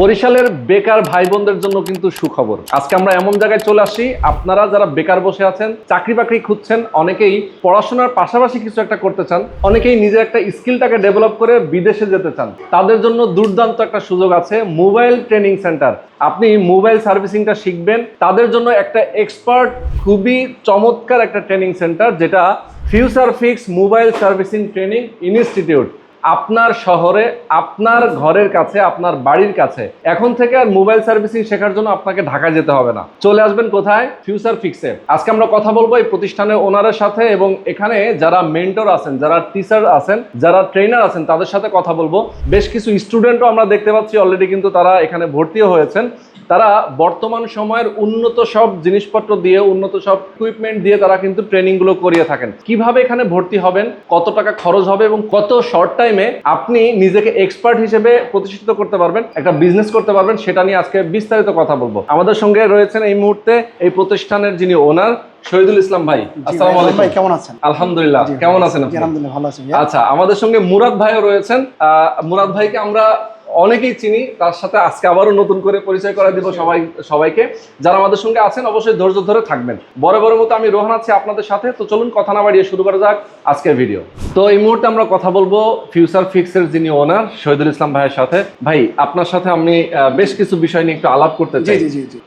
বরিশালের বেকার ভাই বোনদের জন্য কিন্তু সুখবর। আজকে আমরা এমন জায়গায় চলে আসি, আপনারা যারা বেকার বসে আছেন, চাকরি বাকরি খুঁজছেন, অনেকেই পড়াশোনার পাশাপাশি কিছু একটা করতে চান, অনেকেই নিজের একটা স্কিলটাকে ডেভেলপ করে বিদেশে যেতে চান। তাদের জন্য দুর্দান্ত একটা সুযোগ আছে, মোবাইল ট্রেনিং সেন্টার। আপনি মোবাইল সার্ভিসিংটা শিখবেন, তাদের জন্য একটা এক্সপার্ট খুবই চমৎকার একটা ট্রেনিং সেন্টার, যেটা future fix mobile servicing training institute আপনার শহরে, আপনার ঘরের কাছে, আপনার বাড়ির কাছে। এখন থেকে আর মোবাইল সার্ভিসিং শেখার জন্য আপনাকে ঢাকা যেতে হবে না। চলে আসবেন কোথায়? ফিউচার ফিক্সে আজকে আমরা কথা বলব এই প্রতিষ্ঠানের ওনারের সাথে এবং এখানে যারা মেন্টর আছেন, যারা টিচার আছেন, যারা ট্রেনার আছেন, তাদের সাথে কথা বলব। বেশ কিছু স্টুডেন্টও আমরা দেখতে পাচ্ছি অলরেডি কিন্তু তারা এখানে ভর্তিও হয়েছেন। তারা বর্তমান সময়ের উন্নত সব জিনিসপত্র দিয়ে উন্নত সব ইকুইপমেন্ট দিয়ে তারা কিন্তু ট্রেনিংগুলো করিয়ে থাকেন। কীভাবে এখানে ভর্তি হবেন কত টাকা খরচ হবে এবং কত শর্ট টাইমে আপনি নিজেকে এক্সপার্ট হিসেবে প্রতিষ্ঠিত করতে পারবেন একটা বিজনেস করতে পারবেন সেটা নিয়ে আজকে বিস্তারিত কথা বলব। আমাদের সঙ্গে রয়েছেন এই মুহূর্তে এই প্রতিষ্ঠানের যিনি ওনার শহীদুল ইসলাম ভাই। আসসালামু ভাই কেমন আছেন? আলহামদুলিল্লাহ কেমন আছেন আপনি? আলহামদুলিল্লাহ ভালো আছি। আচ্ছা আমাদের সঙ্গে মুরাদ ভাইও রয়েছেন। আহ, মুরাদ ভাইকে আমরা অনেকেই চিনি তার সাথে আজকে আবারও নতুন করে পরিচয় করে দিব সবাই সবাইকে। যারা আমাদের সঙ্গে আছেন অবশ্যই ধৈর্য ধরে থাকবেন। বড় বড় মতো আমি রোহান আছি আপনাদের সাথে। তো চলুন কথা না বাড়িয়ে শুরু করা যাক আজকের ভিডিও তো এই মুহূর্তে আমরা কথা বলব ফিউচার ফিক্সের যিনি ওনার শহীদুল ইসলাম ভাইয়ের সাথে। ভাই আপনার সাথে আমি বেশ কিছু বিষয় নিয়ে একটু আলাপ করতে চাই।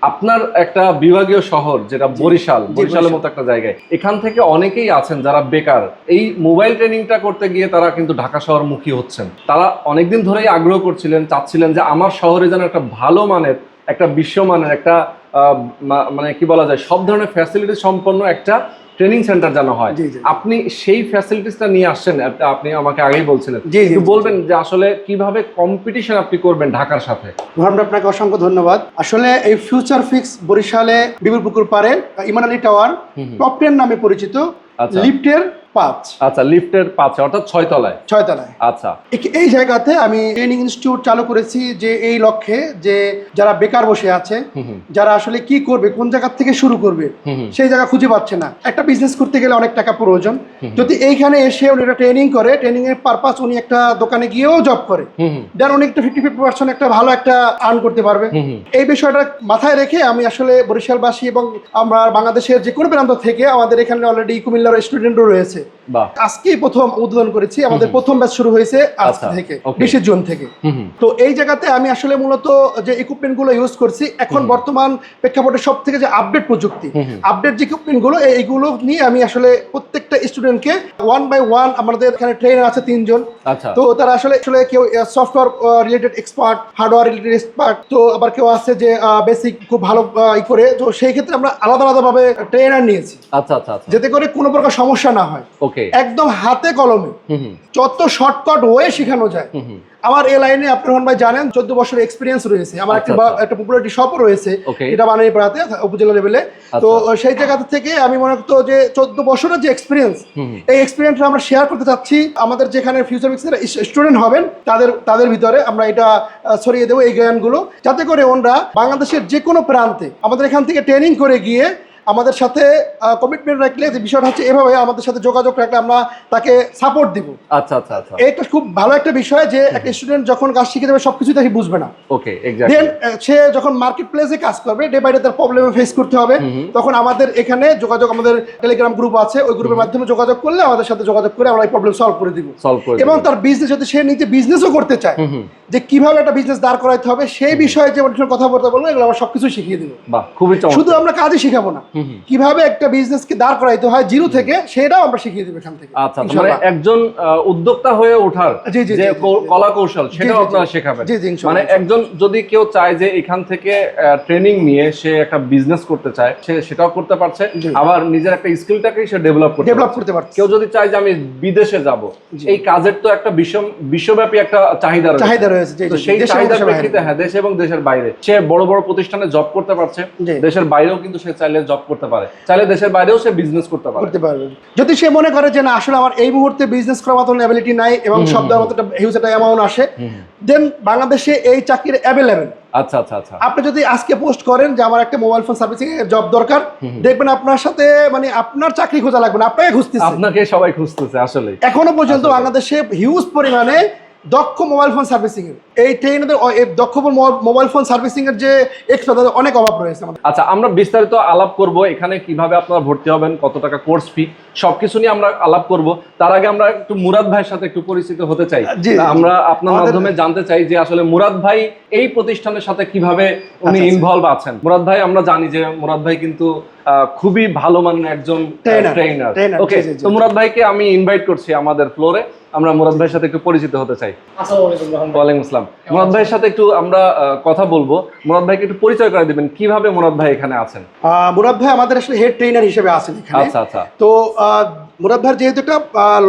আপনার একটা বিভাগীয় শহর যেটা বরিশাল বরিশালের মতো একটা জায়গায়। এখান থেকে অনেকেই আছেন যারা বেকার। এই মোবাইল ট্রেনিংটা করতে গিয়ে তারা কিন্তু ঢাকা শহরমুখী হচ্ছেন। তারা অনেকদিন ধরেই আগ্রহ করছিলেন চাচ্ছিলেন যে আমার শহরে যেন একটা ভালো মানের একটা বিশ্বমানের একটা মানে কি বলা যায় সব ধরনের ফ্যাসিলিটি সম্পন্ন একটা ট্রেনিং সেন্টার যেন হয়। আপনি সেই ফ্যাসিলিটিসটা নিয়ে আসছেন আপনি- আমাকে আগেই বলছিলেন বলবেন যে আসলে কীভাবে কম্পিটিশন আপনি করবেন ঢাকার সাথে আপনাকে অসংখ্য ধন্যবাদ আসলে এই ফিউচার ফিক্স বরিশালে বিপুল পুকুর পারে Iman Ali tower. Top ten নামে পরিচিত। লিফটের পাঁচ। আচ্ছা লিফটের পাঁচে অর্থাৎ ছয় তলায়। ছয়তলায়। আচ্ছা। এই জায়গাতে আমি ট্রেনিং ইনস্টিটিউট চালু করেছি যে এই লক্ষ্যে যে যারা বেকার বসে আছে যারা আসলে কি করবে কোন জায়গা থেকে শুরু করবে। সেই জায়গা খুঁজে পাচ্ছে না। একটা বিজনেস করতে গেলে অনেক টাকা প্রয়োজন। যদি এইখানে এসে উনি একটা ট্রেনিং করে ট্রেনিং এর পারপাস উনি একটা দোকানে গিয়েও জব করে দেন উনি একটা ফিফটি ফিফটি পার্সেন্ট একটা ভালো একটা আর্ন করতে পারবে। এই বিষয়টা মাথায় রেখে আমি আসলে বরিশালবাসী এবং আমরা বাংলাদেশের যে কোনো প্রান্ত থেকে আমাদের এখানে অলরেডি কুমিল্লার স্টুডেন্টও রয়েছে। আজকেই প্রথম উদ্বোধন করেছি। আমাদের প্রথম ব্যাচ শুরু হয়েছে আজ আচ্ছা, থেকে বিশে জুন থেকে। তো এই জায়গাতে আমি আসলে মূলত যে ইকুইপমেন্টগুলো ইউজ করছি এখন বর্তমান প্রেক্ষাপটে সব থেকে যে আপডেট প্রযুক্তি। আপডেট যে ইকুইপমেন্টগুলো এইগুলো নিয়ে আমি আসলে প্রত্যেকটা স্টুডেন্টকে ওয়ান বাই ওয়ান আমাদের এখানে ট্রেনার আছে তিনজন। আচ্ছা। তো তারা আসলে আসলে কেউ software related expert hardware related expert তো আবার কেউ আছে যে বেসিক খুব ভালো ই করে। তো সেই ক্ষেত্রে আমরা আলাদা আলাদা ভাবে ট্রেনার নিয়েছি। আচ্ছা আচ্ছা আচ্ছা। যাতে করে কোনো প্রকার সমস্যা না হয়। একদম হাতে কলমে। যত শর্টকাট ওয়ে শেখানো যায়। আমার এই লাইনে আপনি রহমান ভাই জানেন চোদ্দ বছর এক্সপিরিয়েন্স রয়েছে। আমার একটা আচ্ছা, আচ্ছা। একটা পপুলারিটি শপও রয়েছে। এটা বানাই পাড়াতে উপজেলা লেভেলে তো সেই জায়গা থেকে আমি মনে করতো যে চোদ্দ বছরের যে এক্সপিরিয়েন্স। এই এক্সপিরিয়েন্স আমরা শেয়ার করতে চাচ্ছি। আমাদের যেখানে ফিউচার মিক্সের স্টুডেন্ট হবেন তাদের তাদের ভিতরে আমরা এটা ছড়িয়ে দেবো এই জ্ঞানগুলো। যাতে করে ওনরা বাংলাদেশের যে কোনো প্রান্তে আমাদের এখান থেকে ট্রেনিং করে গিয়ে আমাদের সাথে কমিটমেন্ট রাখলে যে বিষয়টা হচ্ছে এভাবে আমাদের সাথে যোগাযোগ রাখলে আমরা তাকে সাপোর্ট দিব। আচ্ছা আচ্ছা আচ্ছা। এটা খুব ভালো একটা বিষয় যে একটা স্টুডেন্ট যখন কাজ শিখে যাবে সবকিছু তাকে বুঝবে না। ওকে দেন সে যখন মার্কেট প্লেসে কাজ করবে ডে বাই ডে তার প্রবলেম ফেস করতে হবে। তখন আমাদের এখানে যোগাযোগ আমাদের টেলিগ্রাম গ্রুপ আছে ওই গ্রুপের মাধ্যমে যোগাযোগ করলে আমাদের সাথে যোগাযোগ করে আমরা এই প্রবলেম সলভ করে দিব। সলভ করে এবং তার বিজনেস যদি সে নিজে বিজনেসও করতে চায়। যে কীভাবে একটা বিজনেস দাঁড় করাইতে হবে সেই বিষয়ে যে কথা বলতে বলব এগুলো আমরা সবকিছু শিখিয়ে দিব। বাহ খুবই চমৎকার। শুধু আমরা কাজই শিখাবো না। কীভাবে একটা বিজনেসকে দাঁড় করাইতে হয় জিরো থেকে সেটাও আমরা শিখিয়ে দেবো এখান থেকে আচ্ছা মানে একজন উদ্যোক্তা হয়ে ওঠার যে কৌ-। কলা কৌশল সেটাও আপনারা শেখাবেন। মানে একজন যদি কেউ চায় যে এখান থেকে ট্রেনিং নিয়ে সে একটা বিজনেস করতে চায় সে সেটাও করতে পারছে আবার নিজের একটা স্কিলটাকে সে ডেভেলপ করতে ডেভেলপ করতে পারছি। কেউ যদি চায় যে আমি বিদেশে যাব এই কাজের তো একটা বিশ্ব বিশ্বব্যাপী একটা চাহিদা রয়েছে। চাহিদা রয়েছে সেই চাহিদার প্রেক্ষিতে হ্যাঁ দেশে এবং দেশের বাইরে। সে বড় বড় প্রতিষ্ঠানে জব করতে পারছে দেশের বাইরেও কিন্তু সে চাইলে জব করতে পারে। চাইলে দেশের বাইরেও সে বিজনেস করতে পারে। করতে পারবে যদি সে মনে করে যে না আসলে আমার এই মুহূর্তে বিজনেস করার মতন অ্যাবিলিটি নাই এবং সব দেওয়ার মতো একটা হিউজ একটা অ্যামাউন্ট আসে দেন বাংলাদেশে এই চাকরির অ্যাভেলেবেল আচ্ছা আচ্ছা আচ্ছা। আপনি যদি আজকে পোস্ট করেন যে আমার একটা মোবাইল ফোন সার্ভিসিং এর জব দরকার দেখবেন আপনার সাথে মানে আপনার চাকরি খোঁজা লাগবে না আপনাকে খুঁজতেছে। আপনাকে সবাই খুঁজতেছে আসলে এখনও পর্যন্ত বাংলাদেশে হিউজ পরিমাণে দক্ষ মোবাইল ফোন সার্ভিসিং এর। এই ট্রেনারদের দক্ষ মোবাইল ফোন সার্ভিসিং এর যে এক্সট্রা তাদের অনেক অভাব রয়েছে আমাদের আচ্ছা আমরা বিস্তারিত আলাপ করব এখানে কীভাবে আপনারা ভর্তি হবেন কত টাকা কোর্স ফি সবকিছু নিয়ে আমরা আলাপ করব তার আগে আমরা একটু মুরাদ ভাইয়ের সাথে একটু পরিচিত হতে চাই। আমরা আপনার মাধ্যমে জানতে চাই যে আসলে মুরাদ ভাই এই প্রতিষ্ঠানের সাথে কীভাবে উনি আচ্ছা। ইনভলভ আছেন মুরাদ ভাই আমরা জানি যে মুরাদ ভাই কিন্তু আহ, খুবই ভালো মানের একজন ট্রেনার ওকে। তো মুরাদ ভাইকে আমি ইনভাইট করছি আমাদের ফ্লোরে আমরা মুরাদ ভাইয়ের সাথে একটু পরিচিত হতে চাই। ওয়ালাইকুম আসসালাম মুরাদ ভাইয়ের সাথে একটু আমরা কথা বলব। মুরাদ ভাইকে একটু পরিচয় করে দিবেন কীভাবে মুরাদ ভাই এখানে আছেন? মুরাদ ভাই আমাদের আসলে হেড ট্রেনার হিসেবে আছেন এখানে। আচ্ছা আচ্ছা। তো মুরাদ যেহেতু একটা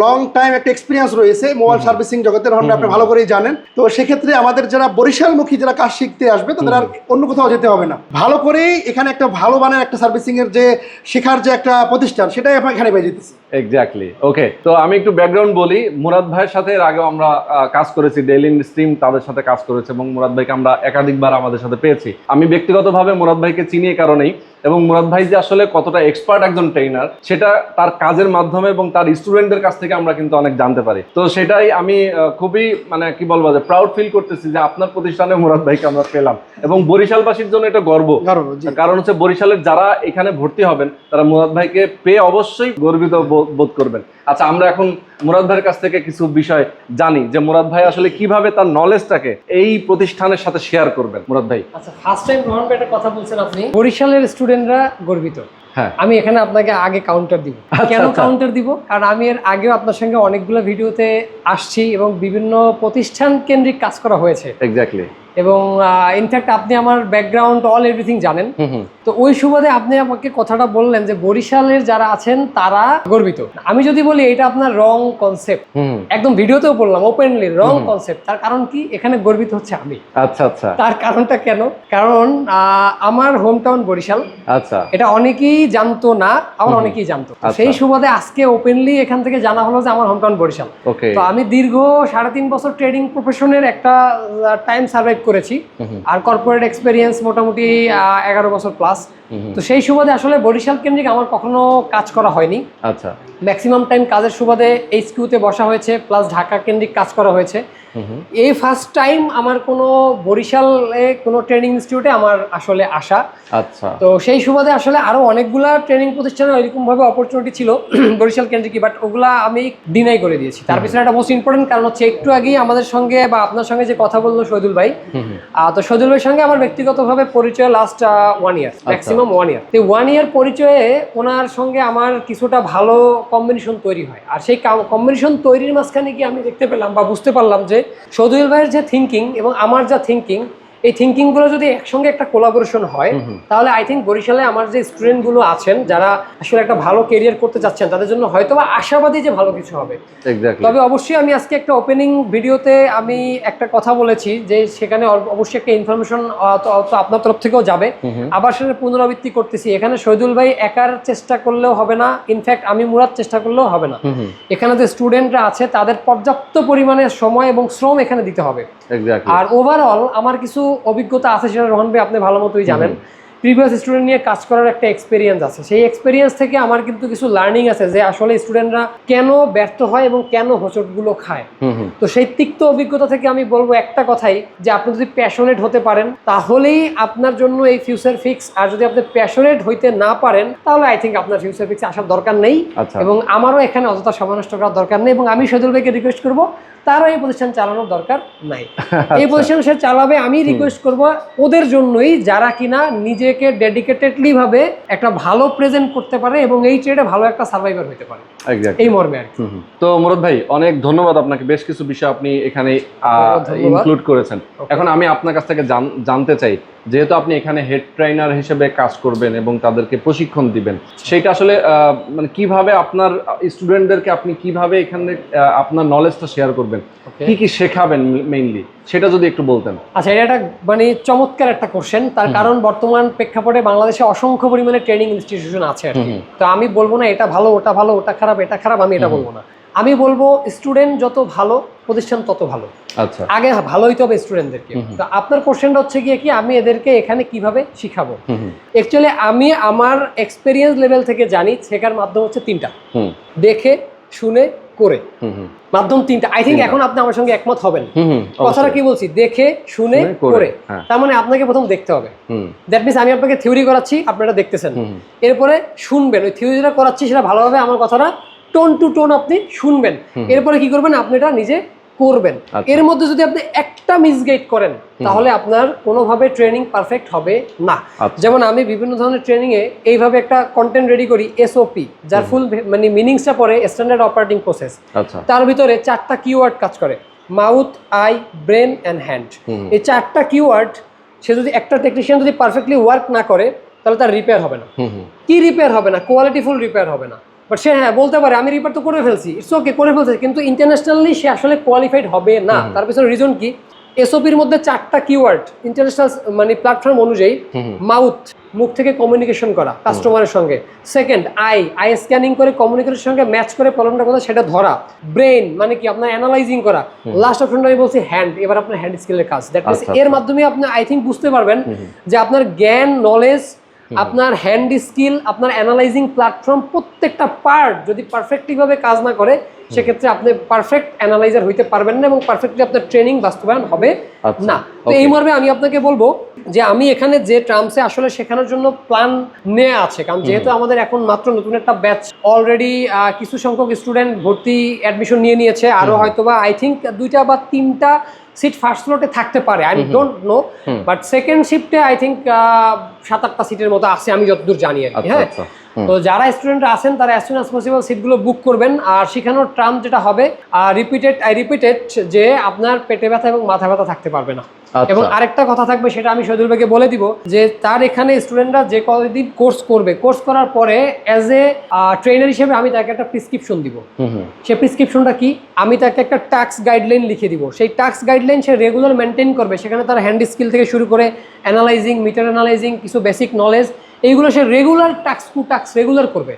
লং টাইম একটা এক্সপিরিয়েন্স রয়েছে মোবাইল সার্ভিসিং জগতের হন আপনি ভালো করেই জানেন। তো সেক্ষেত্রে আমাদের যারা বরিশালমুখী যারা কাজ শিখতে আসবে তাদের আর অন্য কোথাও যেতে হবে না। ভালো করেই এখানে একটা ভালো মানের একটা সার্ভিসিং এর যে শেখার যে একটা প্রতিষ্ঠান সেটাই এখানে পেয়ে যেতেছি। এক্স্যাক্টলি ওকে তো আমি একটু ব্যাকগ্রাউন্ড বলি। মুরাদ ভাইয়ের সাথে এর আগেও আমরা কাজ করেছি ডেইলি স্ট্রিম তাদের সাথে কাজ করেছে এবং মুরাদ ভাইকে আমরা একাধিকবার আমাদের সাথে পেয়েছি। আমি ব্যক্তিগতভাবে মুরাদ ভাইকে চিনি এ কারণেই। এবং মুরাদ ভাই যে আসলে কতটা এক্সপার্ট একজন ট্রেনার সেটা তার কাজের মাধ্যমে এবং তার স্টুডেন্টদের কাছ থেকে আমরা কিন্তু অনেক জানতে পারি। তো সেটাই আমি খুবই মানে কি বলব যে প্রাউড ফিল করতেছি যে আপনার প্রতিষ্ঠানে মুরাদ ভাইকে আমরা পেলাম। এবং বরিশালবাসীর জন্য এটা গর্ব। কারণ হচ্ছে বরিশালের যারা এখানে ভর্তি হবেন তারা মুরাদ ভাইকে পেয়ে অবশ্যই গর্বিত বোধ করবেন। আচ্ছা আমরা এখন মুরাদ ভাইয়ের কাছ থেকে কিছু বিষয় জানি যে মুরাদ ভাই আসলে কীভাবে তার নলেজটাকে এই প্রতিষ্ঠানের সাথে শেয়ার করবেন? মুরাদ ভাই। আচ্ছা ফার্স্ট টাইম রহমান ভাই একটা কথা বলছেন আপনি। বরিশালের স্টুডেন্টরা গর্বিত। হ্যাঁ। আমি এখানে আপনাকে আগে কাউন্টার দিব। আচ্ছা, কেন আচ্ছা। কাউন্টার দিব? কারণ আমি এর আগেও আপনার সঙ্গে অনেকগুলো ভিডিওতে আসছি এবং বিভিন্ন প্রতিষ্ঠান কেন্দ্রিক কাজ করা হয়েছে। এক্স্যাক্টলি এবং ইনফ্যাক্ট আপনি আমার ব্যাকগ্রাউন্ড অল এভরিথিং জানেন। তো ওই সুবাদে আপনি আমাকে কথাটা বললেন যে বরিশালের যারা আছেন তারা গর্বিত। আমি যদি বলি এটা আপনার রং কনসেপ্ট একদম ভিডিওতেও বললাম ওপেনলি রং কনসেপ্ট তার কারণ কি? এখানে গর্বিত হচ্ছে আমি। আচ্ছা আচ্ছা। তার কারণটা কেন? কারণ আমার হোম টাউন বরিশাল। আচ্ছা। এটা অনেকেই জানতো না আবার অনেকেই জানতো। আচ্ছা। সেই সুবাদে আজকে ওপেনলি এখান থেকে জানা হলো যে আমার হোম টাউন বরিশাল তো আমি দীর্ঘ সাড়ে তিন বছর ট্রেডিং প্রফেশনের একটা টাইম সার্ভাইভ করেছি। আর কর্পোরেট এক্সপিরিয়েন্স মোটামুটি এগারো বছর প্লাস তো সেই সুবাদে আসলে বরিশাল কেন্দ্রিক আমার কখনো কাজ করা হয়নি। আচ্ছা। ম্যাক্সিমাম টাইম কাজের সুবাদে এইচ কিউতে বসা হয়েছে প্লাস ঢাকা কেন্দ্রিক কাজ করা হয়েছে। এই ফার্স্ট টাইম আমার কোনো বরিশালে কোনো ট্রেনিং ইনস্টিটিউটে আমার আসলে আসা। আচ্ছা। তো সেই সুবাদে আসলে আরও অনেকগুলা ট্রেনিং প্রতিষ্ঠানে এরকম ভাবে অপরচুনিটি ছিল বরিশাল কেন্দ্রিক বাট ওগুলা আমি ডিনাই করে দিয়েছি। তার পিছনে একটা মোস্ট ইম্পর্টেন্ট কারণ হচ্ছে একটু আগেই আমাদের সঙ্গে বা আপনার সঙ্গে যে কথা বলল শহীদুল ভাই তো সজল ভাইয়ের সঙ্গে আমার ব্যক্তিগতভাবে পরিচয় last one year maximum one year তো ওয়ান ইয়ার পরিচয়ে ওনার সঙ্গে আমার কিছুটা ভালো কম্বিনেশন তৈরি হয়। আর সেই কম্বিনেশন তৈরির মাঝখানে গিয়ে আমি দেখতে পেলাম বা বুঝতে পারলাম যে সজল ভাইয়ের যে থিঙ্কিং এবং আমার যা থিঙ্কিং এই থিঙ্কিংগুলো যদি একসঙ্গে একটা কোলাবোরেশন হয় তাহলে আই থিঙ্ক বরিশালে আমার যে স্টুডেন্টগুলো আছেন যারা আসলে একটা ভালো কেরিয়ার করতে চাচ্ছেন তাদের জন্য হয়তো বা আশাবাদী যে ভালো কিছু হবে। তবে অবশ্যই আমি আজকে একটা ওপেনিং ভিডিওতে আমি একটা কথা বলেছি যে সেখানে অবশ্যই একটা ইনফরমেশন আপনার তরফ থেকেও যাবে। আবার সেটা পুনরাবৃত্তি করতেছি। এখানে শহীদুল ভাই একার চেষ্টা করলেও হবে না ইনফ্যাক্ট আমি মুরাদ চেষ্টা করলেও হবে না। এখানে যে স্টুডেন্টরা আছে তাদের পর্যাপ্ত পরিমাণে সময় এবং শ্রম এখানে দিতে হবে। আর ওভারঅল আমার কিছু অভিজ্ঞতা আছে সেটা রোহন ভাই আপনি ভালো মতোই জানেন। প্রিভিয়াস স্টুডেন্ট নিয়ে কাজ করার একটা এক্সপিরিয়েন্স আছে। সেই এক্সপিরিয়েন্স থেকে আমার কিন্তু কিছু লার্নিং আছে যে আসলে স্টুডেন্টরা কেন ব্যর্থ হয় এবং কেন হোঁচটগুলো খায়। তো সেই তিক্ত অভিজ্ঞতা থেকে আমি বলব একটা কথাই যে আপনি যদি প্যাশনেট হতে পারেন তাহলেই আপনার জন্য এই ফিউচার ফিক্স আর যদি আপনি প্যাশনেট হইতে না পারেন তাহলে আই থিঙ্ক আপনার ফিউচার ফিক্স আসার দরকার নেই। আচ্ছা। এবং আমারও এখানে অযথা সময় নষ্ট করার দরকার নেই। এবং আমি সজল ভাইকে রিকোয়েস্ট করব তারও এই প্রতিষ্ঠান চালানোর দরকার নাই। এই প্রতিষ্ঠান সে চালাবে আমি রিকোয়েস্ট করব ওদের জন্যই যারা কিনা নিজেকে ডেডিকেটেডলি ভাবে একটা ভালো প্রেজেন্ট করতে পারে এবং এই ট্রেডে ভালো একটা সার্ভাইভার হতে পারে। এই মর্মে আর। তো মুরাদ ভাই অনেক ধন্যবাদ আপনাকে। বেশ কিছু বিষয় আপনি এখানে ইনক্লুড করেছেন। এখন আমি আপনার কাছ থেকে জান- জানতে চাই যেহেতু আপনি এখানে হেড ট্রেনার হিসেবে কাজ করবেন এবং তাদেরকে প্রশিক্ষণ দিবেন সেটা আসলে মানে কীভাবে আপনার স্টুডেন্টদেরকে আপনি কীভাবে এখানে আপনার নলেজটা শেয়ার করবেন? Okay. কি কি শেখাবেন মেইনলি সেটা যদি একটু বলতেন। আচ্ছা এটা একটা মানে চমৎকার একটা কোশ্চেন তার কারণ বর্তমান প্রেক্ষাপটে বাংলাদেশে অসংখ্য পরিমাণে ট্রেনিং ইনস্টিটিউশন আছে তো আমি বলব না এটা ভালো ওটা ভালো ওটা খারাপ এটা খারাপ আমি এটা বলব না। আমি বলব স্টুডেন্ট যত ভালো প্রতিষ্ঠান তত ভালো। আচ্ছা। আগে ভালো হইতে হবে স্টুডেন্টদেরকে তো আপনার কোশ্চেনটা হচ্ছে গিয়ে কি আমি এদেরকে এখানে কীভাবে শিখাবো? অ্যাকচুয়ালি আমি আমার এক্সপিরিয়েন্স লেভেল থেকে জানি শেখার মাধ্যম হচ্ছে তিনটা। দেখে শুনে করে। মাধ্যম তিনটা। আই থিঙ্ক এখন আপনি আমার সঙ্গে একমত হবেন। কথাটা কি বলছি? দেখে শুনে করে, হ্যাঁ। তার মানে আপনাকে প্রথম দেখতে হবে। হুম। দ্যাট মিনস আমি আপনাকে থিওরি করাচ্ছি আপনারা দেখতেছেন। এরপরে শুনবেন। ওই থিওরি যেটা করাচ্ছি সেটা ভালোভাবে আমার কথাটা টোন টু টোন আপনি শুনবেন। এরপরে কি করবেন? আপনি এটা নিজে করবেন। আচ্ছা। এর মধ্যে যদি আপনি একটা মিসগাইড করেন তাহলে আপনার কোনোভাবে ট্রেনিং পারফেক্ট হবে না। আচ্ছা। যেমন আমি বিভিন্ন ধরনের ট্রেনিং এ এইভাবে একটা কন্টেন্ট রেডি করি এসওপি যার ফুল মানে মিনিংসটা পরে স্ট্যান্ডার্ড অপারেটিং প্রসেস তার ভিতরে চারটা কিওয়ার্ড কাজ করে mouth eye brain and hand এই চারটা কিওয়ার্ড সে যদি একটা টেকনিশিয়ান যদি পারফেক্টলি ওয়ার্ক না করে তাহলে তার রিপেয়ার হবে না। কি রিপেয়ার হবে না? কোয়ালিটিফুল রিপেয়ার হবে না। বাট সে হ্যাঁ বলতে পারে আমি রিপেয়ার তো করে ফেলছি ইটস ওকে করে ফেলছে। কিন্তু ইন্টারন্যাশনালি সে আসলে কোয়ালিফাইড হবে না। তার পিছনে রিজন কি? এসওপির মধ্যে চারটা কিওয়ার্ড ইন্টারন্যাশনাল মানে প্ল্যাটফর্ম অনুযায়ী মাউথ মুখ থেকে কমিউনিকেশন করা কাস্টমারের সঙ্গে। সেকেন্ড আই আই স্ক্যানিং করে কমিউনিকেশনের সঙ্গে ম্যাচ করে প্রবলেমটা কোথায়? সেটা ধরা। ব্রেন মানে কি? আপনার অ্যানালাইজিং করা। লাস্ট অপশনটা আমি বলছি হ্যান্ড এবার আপনার হ্যান্ড স্কিলের কাজ। দ্যাট মিনস আচ্ছা, এর মাধ্যমে আপনি আই থিঙ্ক বুঝতে পারবেন যে আপনার জ্ঞান নলেজ আপনার হ্যান্ড স্কিল আপনার অ্যানালাইজিং প্ল্যাটফর্ম প্রত্যেকটা পার্ট যদি পারফেক্টলি ভাবে কাজ না করে সেক্ষেত্রে আপনি পারফেক্ট অ্যানালাইজার হইতে পারবেন না এবং পারফেক্টলি আপনার ট্রেনিং বাস্তবায়ন হবে আচ্ছা, না। তো এই মর্মে আমি আপনাকে বলব যে আমি এখানে যে টার্মসে আসলে শেখানোর জন্য প্ল্যান নেওয়া আছে কারণ যেহেতু আমাদের এখন মাত্র নতুন একটা ব্যাচ অলরেডি কিছু সংখ্যক স্টুডেন্ট ভর্তি অ্যাডমিশন নিয়ে নিয়েছে আরও হয়তোবা আই থিঙ্ক দুইটা বা তিনটা সিট ফার্স্ট ফ্লোরে থাকতে পারে I don't know but second শিফটে আই থিঙ্ক সাত আটটা সিটের মতো আছে আমি যতদূর জানি আর কি আচ্ছা হ্যাঁ? আচ্ছা তো যারা স্টুডেন্টরা আছেন তারা অ্যাজ সুন অ্যাজ পসিবল সিটগুলো বুক করবেন। আর শেখানোর টার্ম যেটা হবে রিপিটেড আই রিপিটেড যে আপনার পেটে ব্যথা এবং মাথা ব্যথা থাকতে পারবে না। আচ্ছা। এবং আরেকটা কথা থাকবে সেটা আমি শহীদুল ভাইকে বলে দিব যে তার এখানে স্টুডেন্টরা যে কদিন কোর্স করবে কোর্স করার পরে অ্যাজ এ ট্রেনার হিসেবে আমি তাকে একটা প্রিসক্রিপশন দিব। সে প্রিসক্রিপশনটা কি? আমি তাকে একটা টাস্ক গাইডলাইন লিখে দিব। সেই টাস্ক গাইডলাইন সে রেগুলার মেনটেন করবে। সেখানে তার হ্যান্ড স্কিল থেকে শুরু করে অ্যানালাইজিং মিটার অ্যানালাইজিং কিছু বেসিক নলেজ এইগুলো সে regular task to task regular করবে।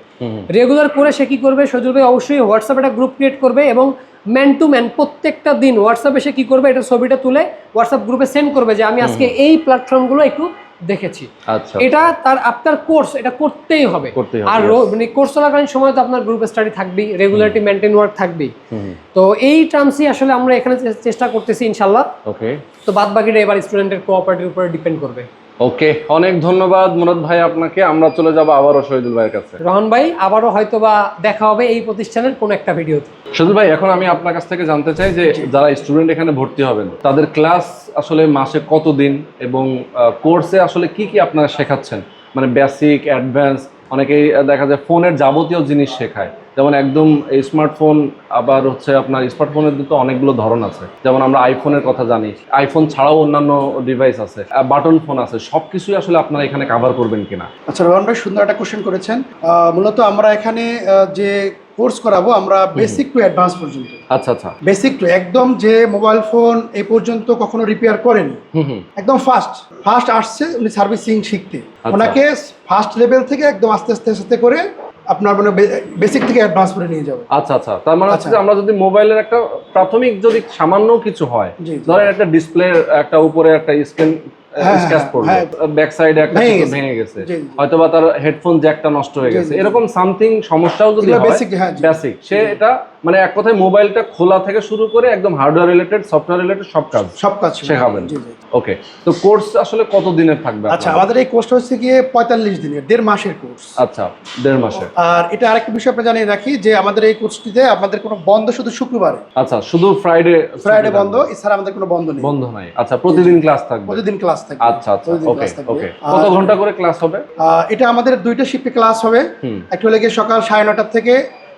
রেগুলার করে সে কি করবে? সজল ভাই অবশ্যই হোয়াটসঅ্যাপে একটা গ্রুপ ক্রিয়েট করবে এবং ম্যান টু ম্যান প্রত্যেকটা দিন হোয়াটসঅ্যাপে সে কি করবে? এটা ছবিটা তুলে হোয়াটসঅ্যাপ গ্রুপে সেন্ড করবে যে আমি আজকে এই প্ল্যাটফর্মগুলো একটু দেখেছি। আচ্ছা। এটা তার আপনার কোর্স এটা করতেই হবে। আর মানে কোর্স চলাকালীন সময় তো আপনার গ্রুপ স্টাডি থাকবেই রেগুলারিটি মেনটেন ওয়ার্ক থাকবেই। তো এই টার্মসই আসলে আমরা এখানে চেষ্টা করতেছি ইনশাল্লাহ ওকে তো বাদ বাকিটা এবার স্টুডেন্টের কোঅপারেটির উপরে ডিপেন্ড করবে। ওকে অনেক ধন্যবাদ মুরাদ ভাই আপনাকে। আমরা চলে যাব আবারও শহীদুল ভাইয়ের কাছে। রহন ভাই আবারও হয়তোবা দেখা হবে এই প্রতিষ্ঠানের কোন একটা ভিডিওতে। শহীদুল ভাই এখন আমি আপনার কাছ থেকে জানতে চাই যে যারা স্টুডেন্ট এখানে ভর্তি হবেন তাদের ক্লাস আসলে মাসে কত দিন এবং কোর্সে আসলে কি কি আপনারা শেখাচ্ছেন? মানে বেসিক অ্যাডভান্স অনেকেই দেখা যায় ফোনের যাবতীয় জিনিস শেখায়। যেমন একদম স্মার্টফোন আবার হচ্ছে আপনার স্মার্টফোনের তো অনেকগুলো ধরন আছে। যেমন আমরা আইফোনের কথা জানি। আইফোন ছাড়াও অন্যান্য ডিভাইস আছে বাটন ফোন আছে সব কিছুই আসলে আপনারা এখানে কাভার করবেন কিনা। আচ্ছা রোহন ভাই সুন্দর একটা কোশ্চেন করেছেন। মূলত আমরা এখানে যে কোর্স করাবো আমরা বেসিক টু অ্যাডভান্স পর্যন্ত। আচ্ছা আচ্ছা। বেসিক টু একদম যে মোবাইল ফোন এই পর্যন্ত কখনো রিপেয়ার করেনি। একদম ফার্স্ট ফার্স্ট আসছে উনি সার্ভিসিং শিখতে। আচ্ছা। ওনাকে ফার্স্ট লেভেল থেকে একদম আস্তে আস্তে আস্তে করে আপনার মানে বেসিক থেকে অ্যাডভান্স করে নিয়ে যাবে আচ্ছা আচ্ছা তার মানে হচ্ছে আচ্ছা। আমরা যদি মোবাইলের একটা প্রাথমিক যদি সামান্য কিছু হয়। ধরেন একটা ডিসপ্লে একটা উপরে একটা স্ক্রিন হ্যাঁ, স্ক্র্যাচ হ্যাঁ, পড়ল হ্যাঁ। ব্যাক সাইডে একটা ভেঙে গেছে। ভেঙে গেছে জি, জি। হয়তো বা তার হেডফোন জ্যাকটা নষ্ট হয়ে গেছে। এরকম সামথিং সমস্যাও যদি হয় হ্যাঁ। বেসিক সে এটা মানে এক কথায় মোবাইলটা খোলা থেকে শুরু করে একদম হার্ডওয়্যার রিলেটেড সফটওয়্যার রিলেটেড সব কাজ সব কাজ শেখাবেন। ওকে তো কোর্স আসলে কত দিনের থাকবে আচ্ছা আমাদের এই কোর্সটা হচ্ছে গিয়ে পঁয়তাল্লিশ দিনের দেড় মাসের কোর্স আচ্ছা দেড় মাসে। আর এটা আরেকটা বিষয় আপনি জানিয়ে রাখি যে আমাদের এই কোর্সটিতে আমাদের কোনো বন্ধ শুধু শুক্রবারে। আচ্ছা শুধু ফ্রাইডে ফ্রাইডে বন্ধ এছাড়া আমাদের কোনো বন্ধ নেই। বন্ধ নাই। আচ্ছা প্রতিদিন ক্লাস থাকবে? প্রতিদিন ক্লাস থাকে আচ্ছা আচ্ছা ওকে ওকে কত ঘণ্টা করে ক্লাস হবে? এটা আমাদের দুইটা শিফটে ক্লাস হবে। একটা হলে গিয়ে সকাল সাড়ে নটার থেকে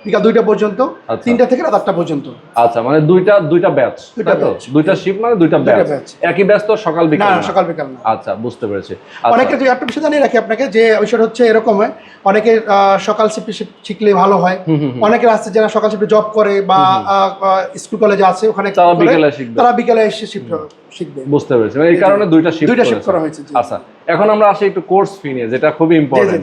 বিকাল দুইটা পর্যন্ত আচ্ছা। তিনটা থেকে রাত আটটা পর্যন্ত। আচ্ছা মানে দুইটা দুইটা ব্যাচ দুইটা তাই দুইটা শিফট মানে দুইটা ব্যাচ। একই ব্যাচ তো সকাল বিকাল না? সকাল বিকাল না। আচ্ছা বুঝতে পেরেছি। আচ্ছা। অনেকে যে একটা বিষয় জানিয়ে রাখি আপনাকে যে বিষয়টা হচ্ছে এরকম হয় অনেকে সকাল শিফটে শিখলে ভালো হয়। অনেকে আছে যারা সকাল শিফটে জব করে বা স্কুল কলেজে আছে ওখানে তারা বিকেলে শিখবে। তারা বিকেলে এসে শিফট শিখবে। বুঝতে পেরেছি। মানে এই কারণে দুইটা শিফট দুইটা শিফট করা হয়েছে আচ্ছা এখন আমরা আসি একটু কোর্স ফি নিয়ে যেটা খুবই ইম্পর্টেন্ট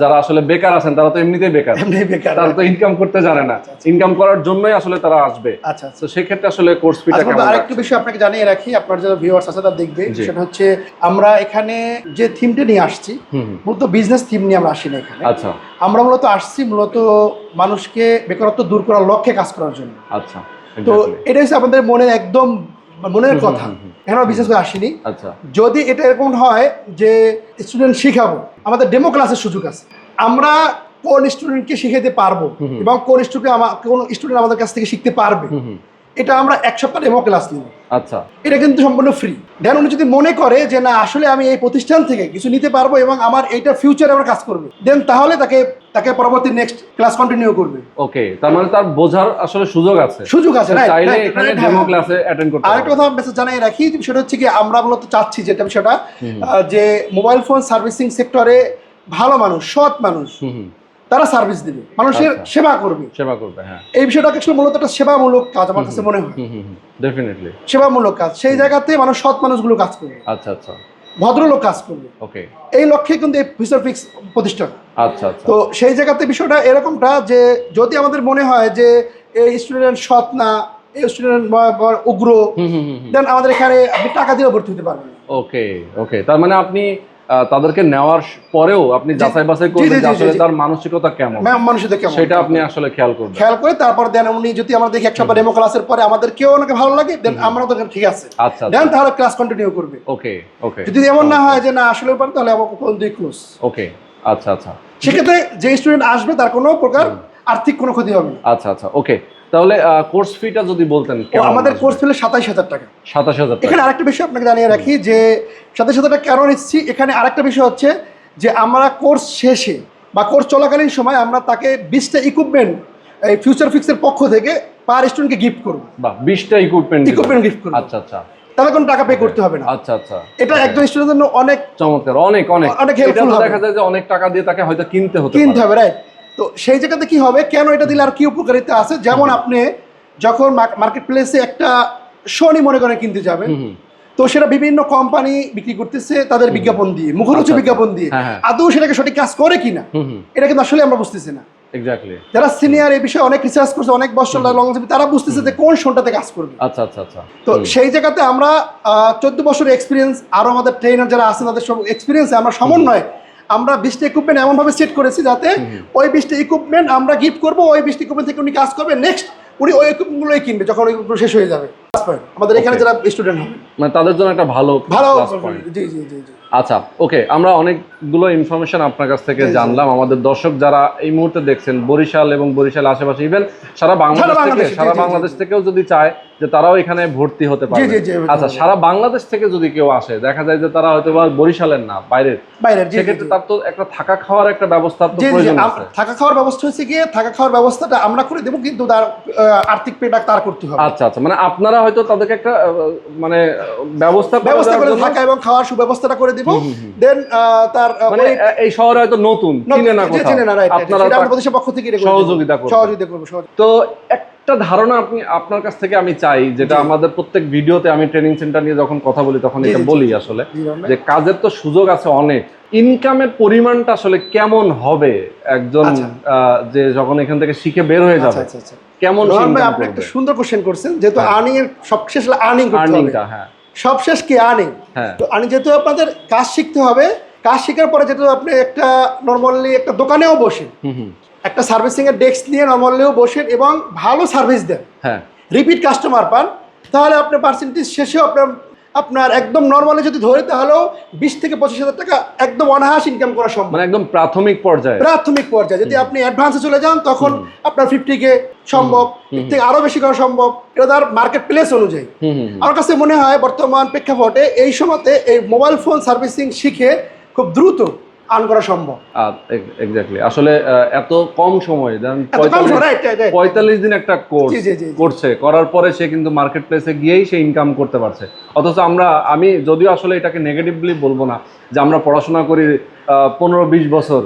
যারা আসলে বেকার আছেন তারা তো এমনিতেই বেকার। বেকার। তারা তো ইনকাম করতে জানে না। ইনকাম করার জন্যই আসলে তারা আসবে। আচ্ছা আচ্ছা। তো সেক্ষেত্রে আসলে কোর্স ফিটা আচ্ছা কেমন আরেকটু বিষয় আপনাকে জানিয়ে রাখি আপনার যারা ভিউয়ার্স আছে তারা দেখবে। সেটা হচ্ছে আমরা এখানে যে থিমটা নিয়ে আসছি। মূলত বিজনেস থিম নিয়ে আমরা আসি না এখানে। আচ্ছা। আমরা মূলত আসছি মূলত মানুষকে বেকারত্ব দূর করার লক্ষ্যে কাজ করার জন্য। আচ্ছা তো এটা হচ্ছে আমাদের মনের একদম মনের কথা। এখানে বিশেষ করে আসিনি আচ্ছা যদি এটা এরকম হয় যে স্টুডেন্ট শিখাবো আমাদের ডেমো ক্লাসের সুযোগ আছে আমরা কোন স্টুডেন্টকে শিখাতে পারব। এবং কোন স্টুডেন্ট আমার কোন স্টুডেন্ট আমাদের কাছ থেকে শিখতে পারবে। এটা আমরা এক সপ্তাহ ডেমো ক্লাস নিব আচ্ছা এটা কিন্তু সম্পূর্ণ ফ্রি দেন উনি যদি মনে করে যে না আসলে আমি এই প্রতিষ্ঠান থেকে কিছু নিতে পারব এবং আমার এইটা ফিউচারে আমার কাজ করবে দেন তাহলে তাকে তাকে পরবর্তী নেক্সট ক্লাস কন্টিনিউ করবে ওকে তার মানে তার বোঝার আসলে সুযোগ আছে সুযোগ আছে চাইলে এখানে ডেমো। ক্লাসে অ্যাটেন্ড করতে আরেকটা কথা মেসেজ জানাই রাখি সেটা হচ্ছে কি আমরা মূলত চাচ্ছি যেটা। আহ, যে মোবাইল ফোন সার্ভিসিং সেক্টরে ভালো মানুষ সৎ মানুষ। তারা সার্ভিস দিবে। মানুষের আচ্ছা। সেবা করবে। সেবা করবে হ্যাঁ। এই বিষয়টা আসলে মূলত একটা সেবামূলক কাজ আমার কাছে মনে হয়। ডেফিনেটলি সেবামূলক কাজ। সেই জায়গাতে মানুষ সৎ মানুষগুলো কাজ করবে। আচ্ছা আচ্ছা। ভদ্রলোক কাজ করবে। ওকে। এই লক্ষ্যে কিন্তু এই ফিচার ফিক্স প্রতিষ্ঠান। আচ্ছা আচ্ছা। তো সেই জায়গাতে বিষয়টা এরকমটা যে যদি আমাদের মনে হয় যে এই স্টুডেন্ট সৎ না এই স্টুডেন্ট উগ্র। দেন আমাদের এখানে আপনি টাকা দিয়ে ভর্তি হতে পারবেন। ওকে ওকে। তার মানে আপনি তাদেরকে নেওয়ার পরেও আপনি যাচাই বাছাই করবেন আসলে তার মানসিকতা কেমন? মানুষদের কেমন? সেটা আপনি আসলে খেয়াল করবেন। খেয়াল করে তারপর দেন উনি যদি আমরা দেখি এক সপ্তাহ ডেমো ক্লাসের পরে আমাদের কেউ ওনাকে ভালো লাগে দেন আমরা ওদের ঠিক আছে। আচ্ছা দেন তাহলে ক্লাস কন্টিনিউ করবে। ওকে ওকে যদি এমন না হয় যে না আসলে পারে তাহলে আমার কোন দুই ক্লোজ ওকে আচ্ছা আচ্ছা। সেক্ষেত্রে যে স্টুডেন্ট আসবে তার কোনো প্রকার আর্থিক কোনো ক্ষতি হবে না। আচ্ছা আচ্ছা। ওকে তাহলে কোর্স ফিটা যদি বলতেন আমাদের কোর্স ফেলে সাতাইশ হাজার টাকা। সাতাশ হাজার এখানে আরেকটা বিষয় আপনাকে জানিয়ে রাখি যে সাথে সাথে এটা কেন নিচ্ছি? এখানে আরেকটা বিষয় হচ্ছে যে আমরা কোর্স শেষে বা কোর্স চলাকালীন সময় আমরা তাকে বিশটা ইকুইপমেন্ট এই ফিউচার ফিক্সের পক্ষ থেকে পার স্টুডেন্টকে গিফট করব। বাহ বিশটা ইকুইপমেন্ট Equipment gift করব। আচ্ছা আচ্ছা। তাহলে কোনো টাকা পে করতে হবে না। আচ্ছা আচ্ছা। এটা একজন স্টুডেন্টের জন্য অনেক চমৎকার অনেক অনেক। অনেক হবে। দেখা যায় যে অনেক টাকা দিয়ে তাকে হয়তো কিনতে হতে কিনতে হবে রাইট তো সেই জায়গাতে কি হবে? কেন এটা দিলে আর কি উপকারিতা আছে? যেমন আপনি যখন মার্কেট প্লেসে একটা শনি মনে করে কিনতে যাবেন। তো সেটা বিভিন্ন কোম্পানি বিক্রি করতেছে তাদের বিজ্ঞাপন দিয়ে মুখরোচক আচ্ছা, বিজ্ঞাপন দিয়ে। হ্যাঁ, হ্যাঁ। আদৌ সেটাকে সঠিক কাজ করে কিনা? এটা কিন্তু আসলে আমরা বুঝতেছি না। এক্স্যাক্টলি যারা সিনিয়র এই বিষয়ে অনেক রিসার্চ করছে অনেক বছর লং তারা বুঝতেছে যে কোন শোনটাতে কাজ করবে। আচ্ছা আচ্ছা আচ্ছা। তো সেই জায়গাতে আমরা চোদ্দ বছরের এক্সপিরিয়েন্স আরও আমাদের ট্রেনার যারা আছেন তাদের সব এক্সপিরিয়েন্সে আমরা সমন্বয় আমরা বিশটা ইকুইপমেন্ট এমনভাবে সেট করেছি যাতে ওই বিশটা ইকুইপমেন্ট আমরা গিফট করব ওই বিশটা ইকুইপমেন্ট থেকে উনি কাজ করবে নেক্সট উনি ওই ইকুইপমেন্টগুলোই কিনবে যখন ওই শেষ হয়ে যাবে। আমাদের এখানে যারা স্টুডেন্ট হবে। মানে তাদের জন্য একটা ভালো ভালো জি জি জি জি। আচ্ছা ওকে আমরা অনেকগুলো ইনফরমেশন আপনার কাছ থেকে। জানলাম। আমাদের দর্শক যারা এই মুহূর্তে দেখছেন বরিশাল এবং বরিশাল আশেপাশে ইভেন সারা বাংলাদেশ থেকে সারা বাংলাদেশ থেকেও যদি চায় যে তারাও এখানে ভর্তি হতে পারে আচ্ছা সারা বাংলাদেশ থেকে যদি কেউ আসে দেখা যায় যে তারা হয়তো বরিশালের না বাইরের। বাইরের সেক্ষেত্রে তার তো একটা থাকা খাওয়ার একটা ব্যবস্থা থাকা খাওয়ার ব্যবস্থা হচ্ছে গিয়ে থাকা খাওয়ার ব্যবস্থাটা আমরা করে দেবো কিন্তু তার আর্থিক পেটা তার করতে হবে। আচ্ছা আচ্ছা মানে আপনারা হয়তো তাদেরকে একটা মানে ব্যবস্থা করে ব্যবস্থা করে থাকা এবং খাওয়ার সুব্যবস্থাটা করে দিব। দেন তার মানে এই শহরে হয়তো নতুন চিনে না আপনারা প্রতিষ্ঠান পক্ষ থেকে সহযোগিতা করবেন। সহযোগিতা করব তো একটা ধারণা আপনি আপনার কাছ থেকে আমি চাই যেটা আমাদের প্রত্যেক ভিডিওতে আমি ট্রেনিং সেন্টার নিয়ে যখন কথা বলি তখন এটা। বলি আসলে যে কাজের তো সুযোগ আছে অনেক। ইনকামের পরিমাণটা আসলে কেমন হবে একজন আচ্ছা। যে যখন এখান থেকে শিখে বের হয়ে আচ্ছা যাবে? আচ্ছা কেমন আপনি একটা সুন্দর কোশ্চেন করছেন যেহেতু হ্যাঁ। আর্নিং এর সবশেষ আর্নিং করতে হবে। আর্নিংটা হ্যাঁ। সবশেষ কি আর্নিং হ্যাঁ। তো আর্নিং যেহেতু আপনাদের কাজ শিখতে হবে কাজ শেখার পরে যেহেতু আপনি একটা নর্মালি একটা দোকানেও হুম। একটা সার্ভিসিং এর ডেস্ক নিয়ে নর্মালিও বসেন এবং ভালো সার্ভিস দেন। হ্যাঁ। রিপিট কাস্টমার পান তাহলে আপনার পার্সেন্টেজ শেষেও আপনার আপনার একদম নর্মালি যদি ধরে তাহলেও বিশ থেকে পঁচিশ হাজার টাকা একদম অনাহাস ইনকাম করা সম্ভব। মানে একদম প্রাথমিক পর্যায়ে। প্রাথমিক পর্যায়ে। যদি আপনি অ্যাডভান্সে চলে যান তখন আপনার ফিফটি কে সম্ভব। থেকে আরও বেশি করা সম্ভব। এটা তার মার্কেট প্লেস অনুযায়ী। আমার কাছে মনে হয় বর্তমান প্রেক্ষাপটে এই সময়তে এই মোবাইল ফোন সার্ভিসিং শিখে খুব দ্রুত আর্ন করা সম্ভব। এক্স্যাক্টলি আসলে এত কম সময়ে ধরেন পঁয়তাল্লিশ- দিন একটা কোর্স। করছে করার পরে সে কিন্তু মার্কেট প্লেসে গিয়েই সে ইনকাম করতে পারছে। অথচ আমরা আমি যদিও আসলে এটাকে নেগেটিভলি বলব না যে আমরা পড়াশোনা করি পনেরো বিশ বছর।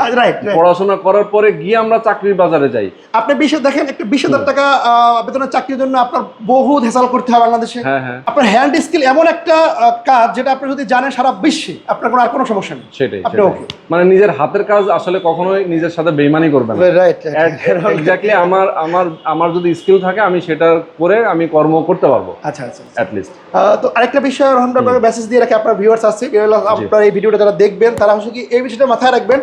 পড়াশোনা করার পরে গিয়ে আমরা চাকরির বাজারে যাই। আপনি বিশ দেখেন একটা বিশ হাজার টাকা বেতনের চাকরির জন্য আপনার বহু হেসাল করতে হয় বাংলাদেশে। হ্যাঁ হ্যাঁ। আপনার হ্যান্ড স্কিল এমন একটা কাজ যেটা আপনি যদি জানেন সারা বিশ্বে আপনার কোনো আর কোনো সমস্যা নেই। সেটাই। মানে নিজের হাতের কাজ আসলে কখনোই নিজের সাথে বেইমানি করবে না। এক্স্যাক্টলি আমার আমার আমার যদি স্কিল থাকে আমি সেটা করে আমি কর্ম করতে পারব। আচ্ছা আচ্ছা অ্যাট লিস্ট আহ, তো আরেকটা বিষয় রহমান মেসেজ দিয়ে রাখি আপনার ভিউয়ার্স আছে। আপনার এই ভিডিওটা যারা দেখবেন তারা হচ্ছে কি এই বিষয়টা মাথায় রাখবেন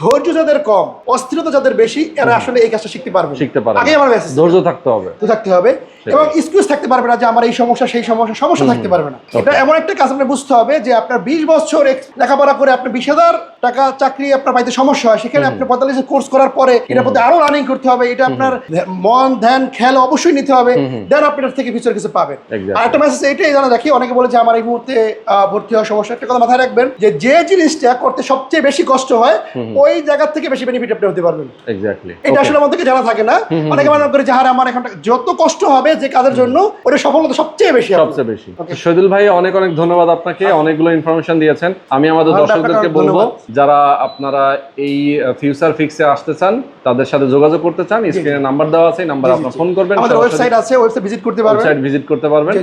ধৈর্য যাদের কম অস্থিরতা যাদের বেশি এরা আসলে এই কাজটা শিখতে পারবে শিখতে পারে আগে আমার মেসেজ ধৈর্য থাকতে হবে। তো থাকতে হবে। এবং এক্সকিউজ থাকতে পারবে না যে আমার এই সমস্যা সেই সমস্যা সমস্যা থাকতে পারবে না। এটা এমন একটা কাজ আপনি বুঝতে হবে যে আপনার বিশ বছর লেখাপড়া করে আপনি বিশ হাজার টাকা চাকরি আপনার পাইতে সমস্যা হয় সেখানে আপনি পঁয়তাল্লিশ কোর্স করার পরে এটার প্রতি আরও রানিং করতে হবে। এটা আপনার মন ধ্যান খেয়াল অবশ্যই নিতে হবে। দেন আপনি থেকে ফিউচার কিছু পাবেন. আর একটা মেসেজ এইটাই জানা রাখি। অনেকে বলে যে আমার এই মুহূর্তে ভর্তি হওয়ার সমস্যা। একটা কথা মাথায় রাখবেন যে যে জিনিসটা করতে সবচেয়ে বেশি কষ্ট হয় ওই জায়গার থেকে বেশি বেনিফিট আপনি হতে পারবেন। এক্স্যাক্টলি এটা আসলে আমাদেরকে জানা থাকে না। অনেকে মনে করে যে হারে আমার এখন যত কষ্ট হবে যে কাজের জন্য ওটা সফলতা সবচেয়ে বেশি সবচেয়ে বেশি। শহীদুল ভাই অনেক অনেক ধন্যবাদ আপনাকে। অনেকগুলো ইনফরমেশন দিয়েছেন। আমি আমাদের দর্শকদেরকে বলব যারা আপনারা এই ফিউচার ফিক্সে আসতে চান তাদের সাথে যোগাযোগ করতে চান স্ক্রিনে নাম্বার দেওয়া আছে নাম্বার আপনার ফোন করবেন আমাদের ওয়েবসাইট আছে ওয়েবসাইট ভিজিট করতে পারবেন। ওয়েবসাইট ভিজিট করতে পারবেন।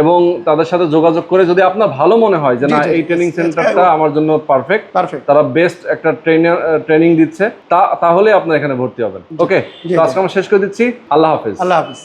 এবং তাদের সাথে যোগাযোগ করে যদি আপনার ভালো মনে হয় যে না এই ট্রেনিং সেন্টারটা আমার জন্য পারফেক্ট পারফেক্ট তারা বেস্ট একটা ট্রেনার ট্রেনিং দিচ্ছে তা তাহলে আপনার এখানে ভর্তি হবেন। ওকে তো আজকে আমরা শেষ করে দিচ্ছি। আল্লাহ হাফিজ। আল্লাহ হাফিজ।